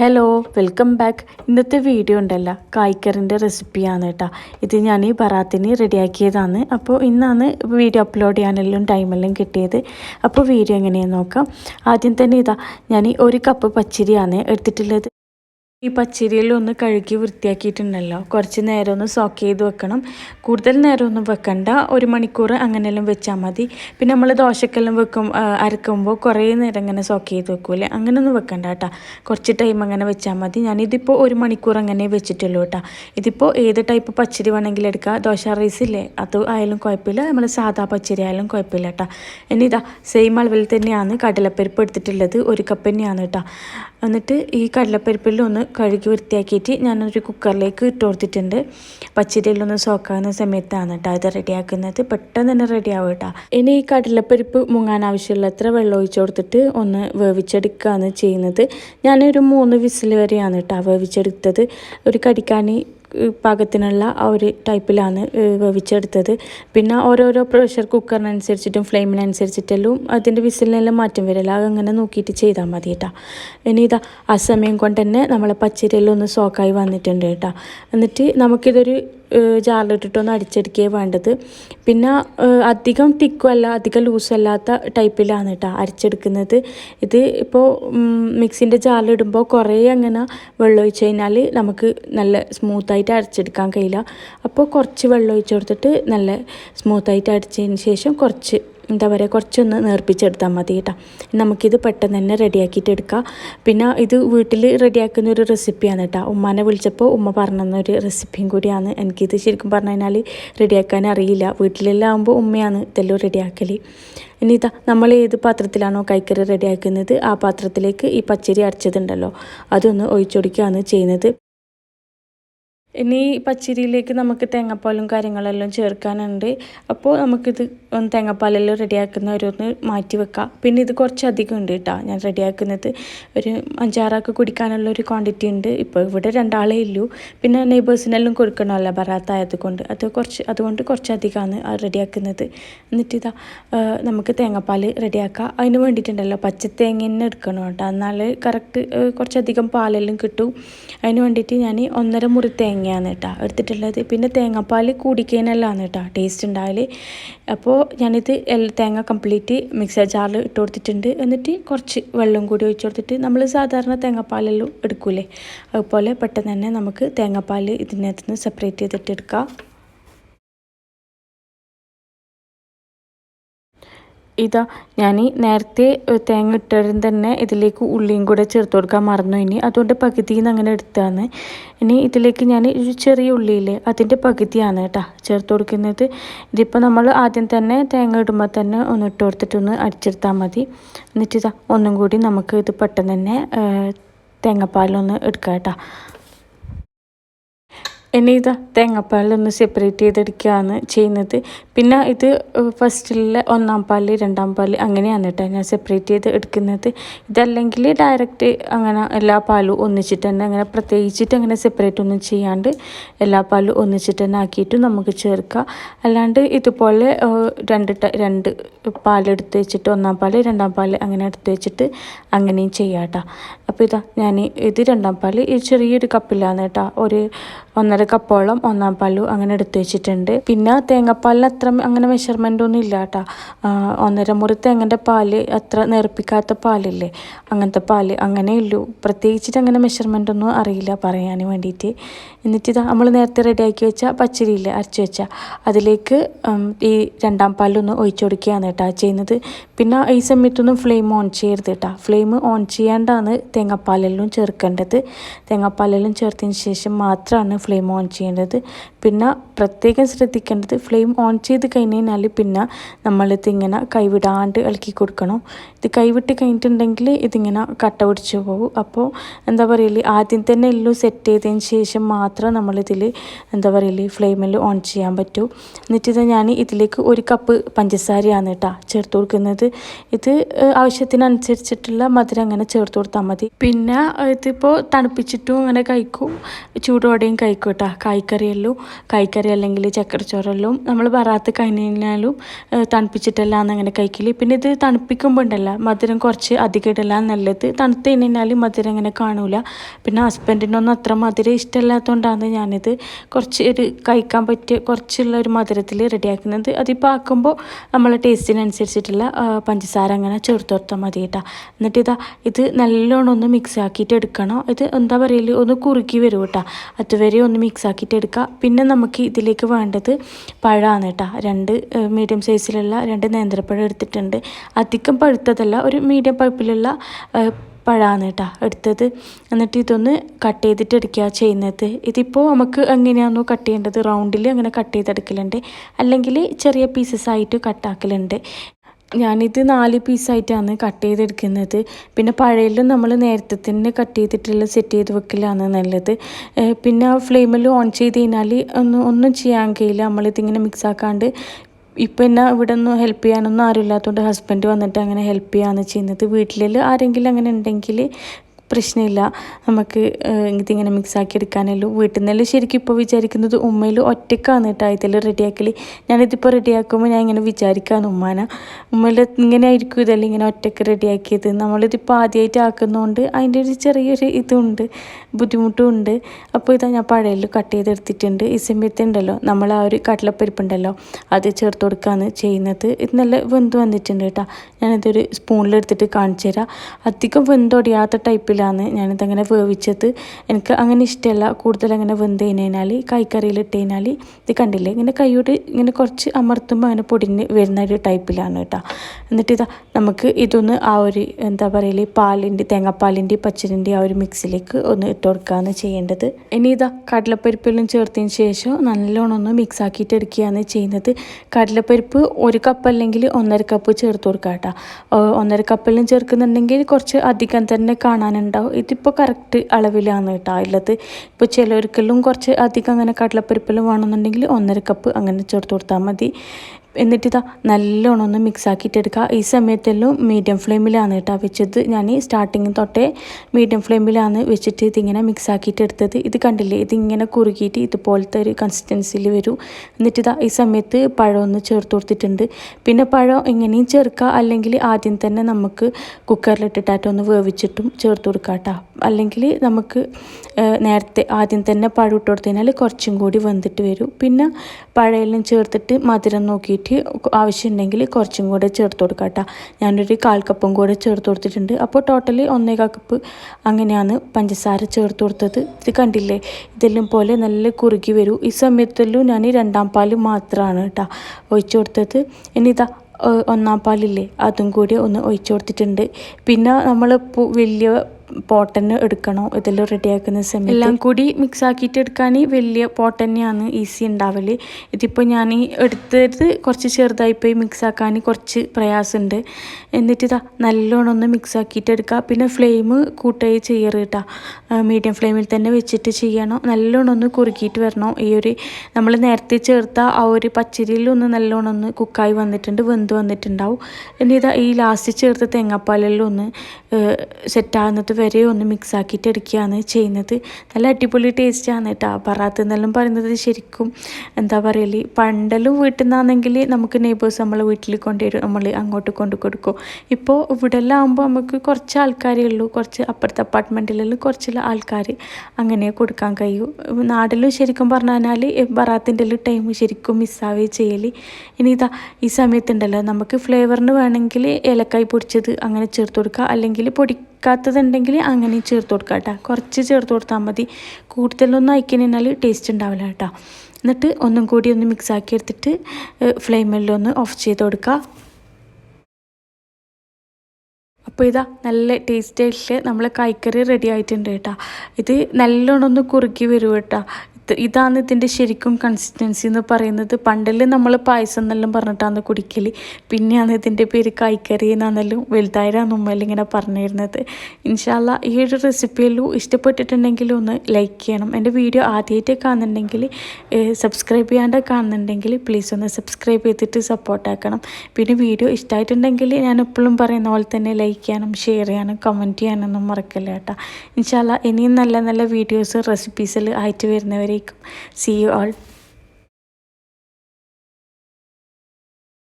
Hello welcome back ഇന്നത്തെ video ഉണ്ടല്ല കായ്ക്കറിന്റെ റെസിപ്പിയാണ് കേട്ടോ. ഇത് ഞാൻ ഈ പറാത്തിന് റെഡിയാക്കിയതാണ് അപ്പോൾ ഇന്നാണ് വീഡിയോ അപ്ലോഡ് ചെയ്യാനെല്ലാം ടൈമെല്ലാം കിട്ടിയത്. അപ്പോൾ വീഡിയോ എങ്ങനെയാണെന്ന് നോക്കാം. ആദ്യം തന്നെ ഇതാ ഞാൻ ഒരു കപ്പ് പച്ചരിയാണ് എടുത്തിട്ടുള്ളത്. ഈ പച്ചരിയെല്ലാം ഒന്ന് കഴുകി വൃത്തിയാക്കിയിട്ടുണ്ടല്ലോ. കുറച്ച് നേരം ഒന്ന് സോക്ക് ചെയ്ത് വെക്കണം. കൂടുതൽ നേരം ഒന്നും വെക്കണ്ട. ഒരു മണിക്കൂർ അങ്ങനെയെല്ലാം വെച്ചാൽ മതി. പിന്നെ നമ്മൾ ദോശക്കെല്ലാം വെക്കും അരക്കുമ്പോൾ കുറേ നേരം ഇങ്ങനെ സോക്ക് ചെയ്ത് വെക്കൂലേ അങ്ങനെയൊന്നും വെക്കണ്ട കേട്ടോ. കുറച്ച് ടൈം അങ്ങനെ വെച്ചാൽ മതി. ഞാനിതിപ്പോൾ ഒരു മണിക്കൂർ അങ്ങനെ വെച്ചിട്ടുള്ളൂ കേട്ടോ. ഇതിപ്പോൾ ഏത് ടൈപ്പ് പച്ചരി വേണമെങ്കിലും എടുക്കുക ദോശ റൈസ് ഇല്ലേ? അത് ആയാലും കുഴപ്പമില്ല. നമ്മൾ സാധാ പച്ചരി ആയാലും കുഴപ്പമില്ല കേട്ടോ. ഇനി ഇതാ സെയിം അളവിൽ തന്നെയാണ് കടലപ്പരിപ്പ് എടുത്തിട്ടുള്ളത്. ഒരു കപ്പ് തന്നെയാണ് കേട്ടോ. എന്നിട്ട് ഈ കടലപ്പരിപ്പിൽ ഒന്ന് കഴുകി വൃത്തിയാക്കിയിട്ട് ഞാനൊരു കുക്കറിലേക്ക് ഇട്ട് കൊടുത്തിട്ടുണ്ട്. പച്ചരിയിലൊന്ന് സോക്കാവുന്ന സമയത്താണ് കേട്ടോ ഇത് റെഡിയാക്കുന്നത്. പെട്ടെന്ന് തന്നെ റെഡിയാവും കേട്ടോ ഇനി ഈ കടലപ്പരിപ്പ് മുങ്ങാൻ ആവശ്യമുള്ള എത്ര വെള്ളം ഒഴിച്ചു കൊടുത്തിട്ട് ഒന്ന് വേവിച്ചെടുക്കുകയാണ് ചെയ്യുന്നത്. ഞാനൊരു മൂന്ന് വിസിൽ വരെയാണ് കേട്ടോ വേവിച്ചെടുത്തത്. ഒരു കടിക്കാൻ പാകത്തിനുള്ള ആ ഒരു ടൈപ്പിലാണ് വെവിച്ചെടുത്തത്. പിന്നെ ഓരോരോ പ്രഷർ കുക്കറിനനുസരിച്ചിട്ടും ഫ്ലെയിമിനനുസരിച്ചിട്ടെല്ലാം അതിന്റെ വിസിലിനെല്ലാം മാറ്റം വരില്ല. അങ്ങനെ നോക്കിയിട്ട് ചെയ്താൽ മതി കേട്ടോ ഇനി ഇതാ ആ സമയം കൊണ്ട് തന്നെ നമ്മളെ പച്ചരിയെല്ലാം ഒന്ന് സോക്കായി വന്നിട്ടുണ്ട് കേട്ടോ എന്നിട്ട് നമുക്കിതൊരു ജാറിലിട്ടിട്ടൊന്ന് അടിച്ചെടുക്കുകയേ വേണ്ടത്. പിന്നെ അധികം തിക്കും അല്ല അധികം ലൂസല്ലാത്ത ടൈപ്പിലാണ് കേട്ടോ അരച്ചെടുക്കുന്നത്. ഇത് ഇപ്പോൾ മിക്സിന്റെ ജാറിലിടുമ്പോൾ കുറേ അങ്ങനെ വെള്ളം ഒഴിച്ച് കഴിഞ്ഞാൽ നമുക്ക് നല്ല സ്മൂത്തായിട്ട് അരച്ചെടുക്കാൻ കഴിയില്ല. അപ്പോൾ കുറച്ച് വെള്ളം ഒഴിച്ച് കൊടുത്തിട്ട് നല്ല സ്മൂത്തായിട്ട് അടിച്ചതിന് ശേഷം കുറച്ച് എന്താ പറയുക കുറച്ചൊന്ന് നേർപ്പിച്ചെടുത്താൽ മതി കേട്ടോ. നമുക്കിത് പെട്ടെന്ന് തന്നെ റെഡിയാക്കിയിട്ട് എടുക്കാം. പിന്നെ ഇത് വീട്ടിൽ റെഡിയാക്കുന്ന ഒരു റെസിപ്പിയാണ് കേട്ടോ. ഉമ്മാനെ വിളിച്ചപ്പോൾ ഉമ്മ പറഞ്ഞൊരു റെസിപ്പിയും കൂടിയാണ്. എനിക്കിത് ശരിക്കും പറഞ്ഞു കഴിഞ്ഞാൽ റെഡിയാക്കാൻ അറിയില്ല. വീട്ടിലെല്ലാം ആകുമ്പോൾ ഉമ്മയാണ് ഇതെല്ലാം റെഡിയാക്കൽ ഇനി ഇതാ നമ്മൾ ഏത് പാത്രത്തിലാണോ കൈക്കറി റെഡിയാക്കുന്നത് ആ പാത്രത്തിലേക്ക് ഈ പച്ചരി അരച്ചതുണ്ടല്ലോ അതൊന്ന് ഒഴിച്ചൊടിക്കുകയാണ് ചെയ്യുന്നത്. ഇനി പച്ചരിയിലേക്ക് നമുക്ക് തേങ്ങാപ്പാലും കാര്യങ്ങളെല്ലാം ചേർക്കാനുണ്ട്. അപ്പോൾ നമുക്കിത് തേങ്ങാപ്പാലെല്ലാം റെഡിയാക്കുന്ന ഓരോന്ന് മാറ്റി വെക്കാം. പിന്നെ ഇത് കുറച്ചധികം ഉണ്ട് കേട്ടോ ഞാൻ റെഡിയാക്കുന്നത്. ഒരു അഞ്ചാറാക്ക് കുടിക്കാനുള്ള ഒരു ക്വാണ്ടിറ്റി ഉണ്ട്. ഇപ്പോൾ ഇവിടെ രണ്ടാളേ ഇല്ലു പിന്നെ നെയ്ബേഴ്സിനെല്ലാം കൊടുക്കണമല്ലോ ബറാത്തായത് കൊണ്ട് അത് കുറച്ച് അതുകൊണ്ട് കുറച്ചധികമാണ് റെഡിയാക്കുന്നത്. എന്നിട്ട് ഇതാ നമുക്ക് തേങ്ങാപ്പാൽ റെഡിയാക്കാം. അതിന് വേണ്ടിയിട്ടുണ്ടല്ലോ പച്ച തേങ്ങ തന്നെ എടുക്കണം കേട്ടോ. എന്നാൽ കറക്റ്റ് കുറച്ചധികം പാലെല്ലാം കിട്ടും. അതിന് വേണ്ടിയിട്ട് ഞാൻ ഒന്നര മുറി തേങ്ങയാണ് കേട്ടോ. എടുത്തിട്ടുള്ളത്. പിന്നെ തേങ്ങാപ്പാൽ കൂടിക്കഴിഞ്ഞാലാണ് കേട്ടോ ടേസ്റ്റ് ഉണ്ടായാൽ അപ്പോൾ ഞാനിത് തേങ്ങ കംപ്ലീറ്റ് മിക്സർ ജാറിൽ ഇട്ട് കൊടുത്തിട്ടുണ്ട്. എന്നിട്ട് കുറച്ച് വെള്ളം കൂടി ഒഴിച്ചു കൊടുത്തിട്ട് നമ്മൾ സാധാരണ തേങ്ങാപ്പാലെല്ലാം എടുക്കൂലേ? അതുപോലെ പെട്ടെന്ന് തന്നെ നമുക്ക് തേങ്ങാപ്പാൽ ഇതിനകത്ത് നിന്ന് സെപ്പറേറ്റ് ചെയ്തിട്ട് എടുക്കാം. ഇതാ ഞാൻ നേരത്തെ തേങ്ങ ഇട്ടതും തന്നെ ഇതിലേക്ക് ഉള്ളിയും കൂടെ ചേർത്ത് കൊടുക്കാൻ മറന്നു. ഇനി അതുകൊണ്ട് പകുതിയിൽ നിന്ന് അങ്ങനെ എടുത്താണ്. ഇനി ഇതിലേക്ക് ഞാൻ ഒരു ചെറിയ ഉള്ളിയില്ലേ അതിന്റെ പകുതിയാണ് കേട്ടോ ചേർത്ത് കൊടുക്കുന്നത്. ഇതിപ്പോൾ നമ്മൾ ആദ്യം തന്നെ തേങ്ങ ഇടുമ്പോൾ തന്നെ ഒന്ന് ഇട്ട് കൊടുത്തിട്ടൊന്ന് അടിച്ചെടുത്താൽ മതി. എന്നിട്ട് ഇതാ ഒന്നും കൂടി നമുക്ക് ഇത് പെട്ടെന്ന് തന്നെ തേങ്ങാപ്പാലൊന്ന് എടുക്കാം കേട്ടോ. ഇനി ഇതാ തേങ്ങാപ്പാലൊന്ന് സെപ്പറേറ്റ് ചെയ്തെടുക്കുകയാണ് ചെയ്യുന്നത്. പിന്നെ ഇത് ഫസ്റ്റിലെ ഒന്നാം പാൽ രണ്ടാം പാൽ അങ്ങനെയാണ് കേട്ടോ ഞാൻ സെപ്പറേറ്റ് ചെയ്ത് എടുക്കുന്നത്. ഇതല്ലെങ്കിൽ ഡയറക്റ്റ് അങ്ങനെ എല്ലാ പാലും ഒന്നിച്ചിട്ട് തന്നെ അങ്ങനെ പ്രത്യേകിച്ചിട്ട് അങ്ങനെ സെപ്പറേറ്റ് ഒന്നും ചെയ്യാണ്ട് എല്ലാ പാലും ഒന്നിച്ചിട്ട് തന്നെ ആക്കിയിട്ട് നമുക്ക് ചേർക്കാം. അല്ലാണ്ട് ഇതുപോലെ രണ്ട് രണ്ട് പാലെടുത്ത് വെച്ചിട്ട് ഒന്നാം പാൽ രണ്ടാം പാൽ അങ്ങനെ എടുത്ത് വെച്ചിട്ട് അങ്ങനെയും ചെയ്യാം കേട്ടോ. അപ്പോൾ ഇതാ ഞാൻ ഇത് രണ്ടാം പാൽ ഈ ചെറിയൊരു കപ്പിലാണ് കേട്ടോ. ഒരു ഒന്നര കപ്പോളം ഒന്നാം പാലും അങ്ങനെ എടുത്ത് വെച്ചിട്ടുണ്ട്. പിന്നെ തേങ്ങാപ്പാലിന് അത്ര അങ്ങനെ മെഷർമെന്റ് ഒന്നും ഇല്ല കേട്ടോ ഒന്നര മുറി തേങ്ങന്റെ പാൽ അത്ര നേർപ്പിക്കാത്ത പാലല്ലേ? അങ്ങനത്തെ പാൽ അങ്ങനെ ഉള്ളൂ. പ്രത്യേകിച്ചിട്ട് അങ്ങനെ മെഷർമെന്റ് ഒന്നും അറിയില്ല പറയാൻ വേണ്ടിയിട്ട്. എന്നിട്ട് ഇതാ നമ്മൾ നേരത്തെ റെഡിയാക്കി വെച്ച പച്ചരിയില്ലേ അരച്ച് വെച്ച. അതിലേക്ക് ഈ രണ്ടാം പാലൊന്ന് ഒഴിച്ചു കൊടുക്കുകയാണ് കേട്ടോ ചെയ്യുന്നത്. പിന്നെ ഈ സമയത്തൊന്നും ഫ്ലെയിം ഓൺ ചെയ്യരുത് കേട്ടോ. ഫ്ലെയിം ഓൺ ചെയ്യാണ്ടാണ് തേങ്ങാപ്പാലെല്ലാം ചേർക്കേണ്ടത്. തേങ്ങാപ്പാലെല്ലാം ചേർത്തതിന് ശേഷം മാത്രമാണ് ഫ്ലെയിം ഓൺ ചെയ്യേണ്ടത്. പിന്നെ പ്രത്യേകം ശ്രദ്ധിക്കേണ്ടത് ഫ്ലെയിം ഓൺ ചെയ്ത് കഴിഞ്ഞ് കഴിഞ്ഞാൽ പിന്നെ നമ്മളിത് ഇങ്ങനെ കൈവിടാണ്ട് ഇളക്കി കൊടുക്കണം. ഇത് കൈവിട്ട് കഴിഞ്ഞിട്ടുണ്ടെങ്കിൽ ഇതിങ്ങനെ കട്ട പിടിച്ച് പോകും അപ്പോൾ എന്താ പറയൽ? ആദ്യം തന്നെ എല്ലാം സെറ്റ് ചെയ്തതിന് ശേഷം മാത്രം നമ്മളിതിൽ എന്താ പറയൽ? ഫ്ലെയിമിൽ ഓൺ ചെയ്യാൻ പറ്റൂ. എന്നിട്ട് ഞാൻ ഇതിലേക്ക് ഒരു കപ്പ് പഞ്ചസാരയാണ് കേട്ടോ ചേർത്ത് കൊടുക്കുന്നത്. ഇത് ആവശ്യത്തിനനുസരിച്ചിട്ടുള്ള മധുരം അങ്ങനെ ചേർത്ത് കൊടുത്താൽ മതി. പിന്നെ ഇതിപ്പോൾ തണുപ്പിച്ചിട്ടും അങ്ങനെ കഴിക്കും. ചൂടോടെയും കഴിക്കും കേട്ടോ കായ്ക്കറിയെല്ലാം കായ്ക്കറി അല്ലെങ്കിൽ ചക്കരച്ചോറെല്ലാം നമ്മൾ ബറാത്ത് കഴിഞ്ഞാലും തണുപ്പിച്ചിട്ടല്ല എന്നങ്ങനെ കഴിക്കില്ല പിന്നെ ഇത് തണുപ്പിക്കുമ്പോൾ ഉണ്ടല്ല മധുരം കുറച്ച് അധികം ഇടല നല്ലത്. തണുത്ത് കഴിഞ്ഞാൽ മധുരം അങ്ങനെ കാണൂല. പിന്നെ ഹസ്ബൻഡിനൊന്നും അത്ര മധുരം ഇഷ്ടമല്ലാത്തതുകൊണ്ടാണ് ഞാനിത് കുറച്ച് ഒരു കഴിക്കാൻ പറ്റിയ കുറച്ചുള്ള ഒരു മധുരത്തിൽ റെഡിയാക്കുന്നത്. അതിപ്പോൾ ആക്കുമ്പോൾ നമ്മളെ ടേസ്റ്റിനനുസരിച്ചിട്ടുള്ള പഞ്ചസാര അങ്ങനെ ചേർത്ത് കൊടുത്താൽ മതി കേട്ടോ എന്നിട്ട് ഇതാ ഇത് നല്ലോണം ഒന്ന് മിക്സ് ആക്കിയിട്ട് എടുക്കണം. ഇത് എന്താ പറയൽ? ഒന്ന് കുറുക്കി വരും കേട്ടോ അതുവരെ ഒന്ന് മിക്സ് ആക്കിയിട്ട് എടുക്കുക പിന്നെ നമുക്ക് ഇതിലേക്ക് വേണ്ടത് പഴമാണ് കേട്ടോ രണ്ട് മീഡിയം സൈസിലുള്ള രണ്ട് നേന്ത്രപ്പഴം എടുത്തിട്ടുണ്ട്. അധികം പഴുത്തതല്ല ഒരു മീഡിയം പഴുപ്പിലുള്ള പഴമാണ് കേട്ടോ എടുത്തത്. എന്നിട്ട് ഇതൊന്ന് കട്ട് ചെയ്തിട്ട് എടുക്കുക ചെയ്യുന്നത്. ഇതിപ്പോൾ നമുക്ക് എങ്ങനെയാണോ കട്ട് ചെയ്യേണ്ടത്? റൗണ്ടിൽ അങ്ങനെ കട്ട് ചെയ്തെടുക്കലുണ്ട്. അല്ലെങ്കിൽ ചെറിയ പീസസ് ആയിട്ട് കട്ടാക്കലുണ്ട് ഞാനിത് നാല് പീസായിട്ടാണ് കട്ട് ചെയ്തെടുക്കുന്നത്. പിന്നെ പഴയിലും നമ്മൾ നേരത്തെ തന്നെ കട്ട് ചെയ്തിട്ടുള്ള സെറ്റ് ചെയ്ത് വെക്കലാണ് നല്ലത്. പിന്നെ ഫ്ലെയിമിൽ ഓൺ ചെയ്ത് കഴിഞ്ഞാൽ ഒന്നും ഒന്നും ചെയ്യാൻ കഴിയില്ല. നമ്മളിതിങ്ങനെ മിക്സ് ആക്കാണ്ട് ഇപ്പം എന്നെ ഇവിടെ ഒന്നും ഹെൽപ്പ് ചെയ്യാനൊന്നും ആരുമില്ലാത്തതുകൊണ്ട് ഹസ്ബൻഡ് വന്നിട്ട് അങ്ങനെ ഹെൽപ്പ് ചെയ്യുകയാണ് ചെയ്യുന്നത്. വീട്ടിൽ ആരെങ്കിലും അങ്ങനെ ഉണ്ടെങ്കിൽ പ്രശ്നമില്ല. നമുക്ക് ഇതിങ്ങനെ മിക്സാക്കി എടുക്കാനല്ലോ വീട്ടിൽ നിന്നല്ലേ ശരിക്കും ഇപ്പോൾ വിചാരിക്കുന്നത് ഉമ്മയിൽ ഒറ്റക്കാണ് കേട്ടോ. ഇതിൽ റെഡിയാക്കൽ ഞാനിതിപ്പോൾ റെഡിയാക്കുമ്പോൾ ഞാൻ ഇങ്ങനെ വിചാരിക്കാന്ന് ഉമ്മാന. ഉമ്മയിൽ ഇങ്ങനെ ആയിരിക്കും ഇതല്ലേ ഇങ്ങനെ ഒറ്റയ്ക്ക് റെഡിയാക്കിയത്. നമ്മളിതിപ്പോൾ ആദ്യമായിട്ട് ആക്കുന്നതുകൊണ്ട് അതിന്റെ ഒരു ചെറിയൊരു ഇതുണ്ട് ബുദ്ധിമുട്ടും ഉണ്ട് അപ്പോൾ ഇതാ ഞാൻ പഴയിൽ കട്ട് ചെയ്തെടുത്തിട്ടുണ്ട്. ഈ സമയത്തുണ്ടല്ലോ നമ്മൾ ആ ഒരു കടലപ്പരിപ്പുണ്ടല്ലോ അത് ചേർത്ത് കൊടുക്കുകയാണ് ചെയ്യുന്നത്. ഇത് നല്ല വെന്ത് വന്നിട്ടുണ്ട് കേട്ടോ. ഞാനിതൊരു സ്പൂണിലെടുത്തിട്ട് കാണിച്ചു തരാം അധികം വെന്തൊടിയാത്ത ടൈപ്പിലാണ് ഞാനിതങ്ങനെ വേവിച്ചത്. എനിക്ക് അങ്ങനെ ഇഷ്ടമല്ല കൂടുതൽ അങ്ങനെ വെന്ത് കഴിഞ്ഞാൽ കൈക്കറിയിൽ ഇട്ട് കഴിഞ്ഞാൽ ഇത് കണ്ടില്ലേ? ഇങ്ങനെ കൈയോട് ഇങ്ങനെ കുറച്ച് അമർത്തുമ്പോൾ അങ്ങനെ പൊടിഞ്ഞ് വരുന്ന ഒരു ടൈപ്പിലാണ് കേട്ടോ. എന്നിട്ട് ഇതാ നമുക്ക് ഇതൊന്ന് ആ ഒരു എന്താ പറയൽ പാലിന്റെ തേങ്ങാപ്പാലിന്റെ പച്ചരിന്റെ ആ ഒരു മിക്സിലേക്ക് ഒന്ന് ഇട്ട് കൊടുക്കുകയാണ് ചെയ്യേണ്ടത്. ഇനി ഇതാ കടലപ്പരിപ്പെല്ലാം ചേർത്തതിന് ശേഷം നല്ലോണം ഒന്ന് മിക്സ് ആക്കിയിട്ട് എടുക്കുകയാണ് ചെയ്യുന്നത്. കടലപ്പരിപ്പ് ഒരു കപ്പ് അല്ലെങ്കിൽ ഒന്നര കപ്പ് ചേർത്ത് കൊടുക്കാം കേട്ടോ ഒന്നര കപ്പെല്ലാം ചേർക്കുന്നുണ്ടെങ്കിൽ കുറച്ച് അധികം തന്നെ കാണാനുണ്ടാവും ഇതിപ്പോൾ കറക്റ്റ് അളവിലാണ് കേട്ടോ ഉള്ളത്. ഇപ്പോൾ ചിലവർക്കെല്ലാം കുറച്ച് അധികം അങ്ങനെ കടലപ്പരിപ്പെല്ലാം വേണമെന്നുണ്ടെങ്കിൽ ഒന്നര കപ്പ് അങ്ങനെ ചേർത്ത് കൊടുത്താൽ മതി. എന്നിട്ട് ഇതാ നല്ലോണം ഒന്ന് മിക്സ് ആക്കിയിട്ട് എടുക്കുക ഈ സമയത്തെല്ലാം മീഡിയം ഫ്ലെയിമിലാണ് കേട്ടോ വെച്ചത്. ഞാൻ സ്റ്റാർട്ടിങ് തൊട്ടേ മീഡിയം ഫ്ലെയിമിലാണ് വെച്ചിട്ട് ഇതിങ്ങനെ മിക്സ് ആക്കിയിട്ട് എടുത്തത് ഇത് കണ്ടില്ലേ? ഇതിങ്ങനെ കുറുകിയിട്ട് ഇതുപോലത്തെ ഒരു കൺസിസ്റ്റൻസിയിൽ വരും. എന്നിട്ട് ഇതാ ഈ സമയത്ത് പഴം ഒന്ന് ചേർത്ത് കൊടുത്തിട്ടുണ്ട്. പിന്നെ പഴം എങ്ങനെയും ചേർക്കുക. അല്ലെങ്കിൽ ആദ്യം തന്നെ നമുക്ക് കുക്കറിലിട്ടിട്ടായിട്ടൊന്ന് വേവിച്ചിട്ടും ചേർത്ത് കൊടുക്കാം കേട്ടോ. അല്ലെങ്കിൽ നമുക്ക് നേരത്തെ ആദ്യം തന്നെ പഴം ഇട്ട് കൊടുത്തു കഴിഞ്ഞാൽ കുറച്ചും കൂടി വന്നിട്ട് വരും. പിന്നെ പഴയെല്ലാം ചേർത്തിട്ട് മധുരം നോക്കിയിട്ട് ആവശ്യമുണ്ടെങ്കിൽ കുറച്ചും കൂടെ ചേർത്ത് കൊടുക്കാം കേട്ടോ. ഞാനൊരു കാൽ കപ്പും കൂടെ ചേർത്ത് കൊടുത്തിട്ടുണ്ട്. അപ്പോൾ ടോട്ടലി ഒന്നേകാൽ കപ്പ് അങ്ങനെയാണ് പഞ്ചസാര ചേർത്ത് കൊടുത്തത്. ഇത് കണ്ടില്ലേ? ഇതെല്ലാം പോലെ നല്ല കുറുകി വരും. ഈ സമയത്തെല്ലാം ഞാൻ രണ്ടാം പാൽ മാത്രമാണ് കേട്ടോ ഒഴിച്ചു കൊടുത്തത്. ഇനി ഇതാ ഏഹ് ഒന്നാം പാലില്ലേ? അതും കൂടി ഒന്ന് ഒഴിച്ചു കൊടുത്തിട്ടുണ്ട്. പിന്നെ നമ്മൾ വലിയ പോട്ടന്നെ എടുക്കണോ? ഇതെല്ലാം റെഡിയാക്കുന്ന സമയത്ത്. എല്ലാം കൂടി മിക്സ് ആക്കിയിട്ട് എടുക്കാൻ വലിയ പോട്ട് തന്നെയാണ് ഈസി ഉണ്ടാവൽ. ഇതിപ്പോൾ ഞാൻ എടുത്തത് കുറച്ച് ചെറുതായിപ്പോയി മിക്സ് ആക്കാൻ കുറച്ച് പ്രയാസമുണ്ട്. എന്നിട്ട് ഇതാ നല്ലോണം ഒന്ന് മിക്സ് ആക്കിയിട്ട് എടുക്കുക പിന്നെ ഫ്ലെയിം കൂട്ടുകയും ചെയ്യരുത് കേട്ടോ മീഡിയം ഫ്ലെയിമിൽ തന്നെ വെച്ചിട്ട് ചെയ്യണം. നല്ലോണം ഒന്ന് കുറുക്കിയിട്ട് വരണം. ഈ ഒരു നമ്മൾ നേരത്തെ ചേർത്ത ആ ഒരു പച്ചരിയിലൊന്ന് നല്ലോണം ഒന്ന് കുക്കായി വന്നിട്ടുണ്ട് വെന്ത് വന്നിട്ടുണ്ടാവും. ഇനി ഇതാ ഈ ലാസ്റ്റ് ചേർത്ത തേങ്ങാപ്പാലെല്ലാം ഒന്ന് സെറ്റാകുന്നത് വരെ ഒന്ന് മിക്സ് ആക്കിയിട്ട് എടുക്കുകയാണ് ചെയ്യുന്നത്. നല്ല അടിപൊളി ടേസ്റ്റാണ് കേട്ടോ. പറാത്ത് എന്നെല്ലാം പറയുന്നത് ശരിക്കും എന്താ പറയൽ പണ്ടെല്ലാം വീട്ടിൽ നിന്നാണെങ്കിൽ നമുക്ക് നെയ്ബേഴ്സ് നമ്മളെ വീട്ടിൽ കൊണ്ടുവരും നമ്മൾ അങ്ങോട്ട് കൊണ്ടു കൊടുക്കും. ഇപ്പോൾ ഇവിടെ എല്ലാം ആകുമ്പോൾ നമുക്ക് കുറച്ച് ആൾക്കാരേ ഉള്ളൂ കുറച്ച് അപ്പുറത്തെ അപ്പാർട്ട്മെന്റിലെല്ലാം കുറച്ച് ആൾക്കാർ അങ്ങനെ കൊടുക്കാൻ കഴിയൂ. നാട്ടിലും ശരിക്കും പറഞ്ഞാൽ ബറാത്തിന്റെ ടൈം ശരിക്കും മിസ്സാവേ ചെയ്യൽ ഇനി ഇതാ ഈ സമയത്തുണ്ടല്ലോ നമുക്ക് ഫ്ലേവറിന് വേണമെങ്കിൽ ഏലക്കായ് പൊടിച്ചത് അങ്ങനെ ചേർത്ത് കൊടുക്കുക അല്ലെങ്കിൽ പൊടിക്കാത്തതുണ്ടെങ്കിൽ അങ്ങനെ ചേർത്ത് കൊടുക്കുക കേട്ടോ. കുറച്ച് ചേർത്ത് കൊടുത്താൽ മതി. കൂടുതലൊന്നും അയക്കുന്നതിനാൽ ടേസ്റ്റ് ഉണ്ടാവില്ല കേട്ടോ. എന്നിട്ട് ഒന്നും കൂടി ഒന്ന് മിക്സ് ആക്കി എടുത്തിട്ട് ഫ്ലെയിമിൽ ഒന്ന് ഓഫ് ചെയ്ത് കൊടുക്കുക. അപ്പോൾ ഇതാ നല്ല ടേസ്റ്റ് ആയിട്ട് നമ്മളെ കായ്ക്കറി റെഡി ആയിട്ടുണ്ട് കേട്ടോ. ഇത് നല്ലോണം ഒന്ന് കുറുക്കി വരും കേട്ടോ. ഇതാണ് ഇതിന്റെ ശരിക്കും കൺസിസ്റ്റൻസി എന്ന് പറയുന്നത്. പണ്ടല്ലേ നമ്മൾ പായസം എന്നെല്ലാം പറഞ്ഞിട്ടാണ് കുടിക്കൽ പിന്നെയാണ് ഇതിന്റെ പേര് കായ്ക്കറി എന്നാണെല്ലാം വലുതായിരാണ് ഉമ്മയിൽ ഇങ്ങനെ പറഞ്ഞിരുന്നത്. ഇൻഷാല്ല ഈ ഒരു റെസിപ്പിയെല്ലാം ഇഷ്ടപ്പെട്ടിട്ടുണ്ടെങ്കിൽ ഒന്ന് ലൈക്ക് ചെയ്യണം. എന്റെ വീഡിയോ ആദ്യമായിട്ട് കാണുന്നുണ്ടെങ്കിൽ സബ്സ്ക്രൈബ് ചെയ്യാണ്ട് കാണുന്നുണ്ടെങ്കിൽ പ്ലീസ് ഒന്ന് സബ്സ്ക്രൈബ് ചെയ്തിട്ട് സപ്പോർട്ടാക്കണം പിന്നെ വീഡിയോ ഇഷ്ടമായിട്ടുണ്ടെങ്കിൽ ഞാൻ എപ്പോഴും പറയുന്ന പോലെ തന്നെ ലൈക്ക് ചെയ്യാനും ഷെയർ ചെയ്യാനും കമന്റ് ചെയ്യാനൊന്നും മറക്കില്ല കേട്ടോ ഇൻഷാല്ല ഇനിയും നല്ല നല്ല വീഡിയോസ് റെസിപ്പീസിൽ ആയിട്ട് See you all.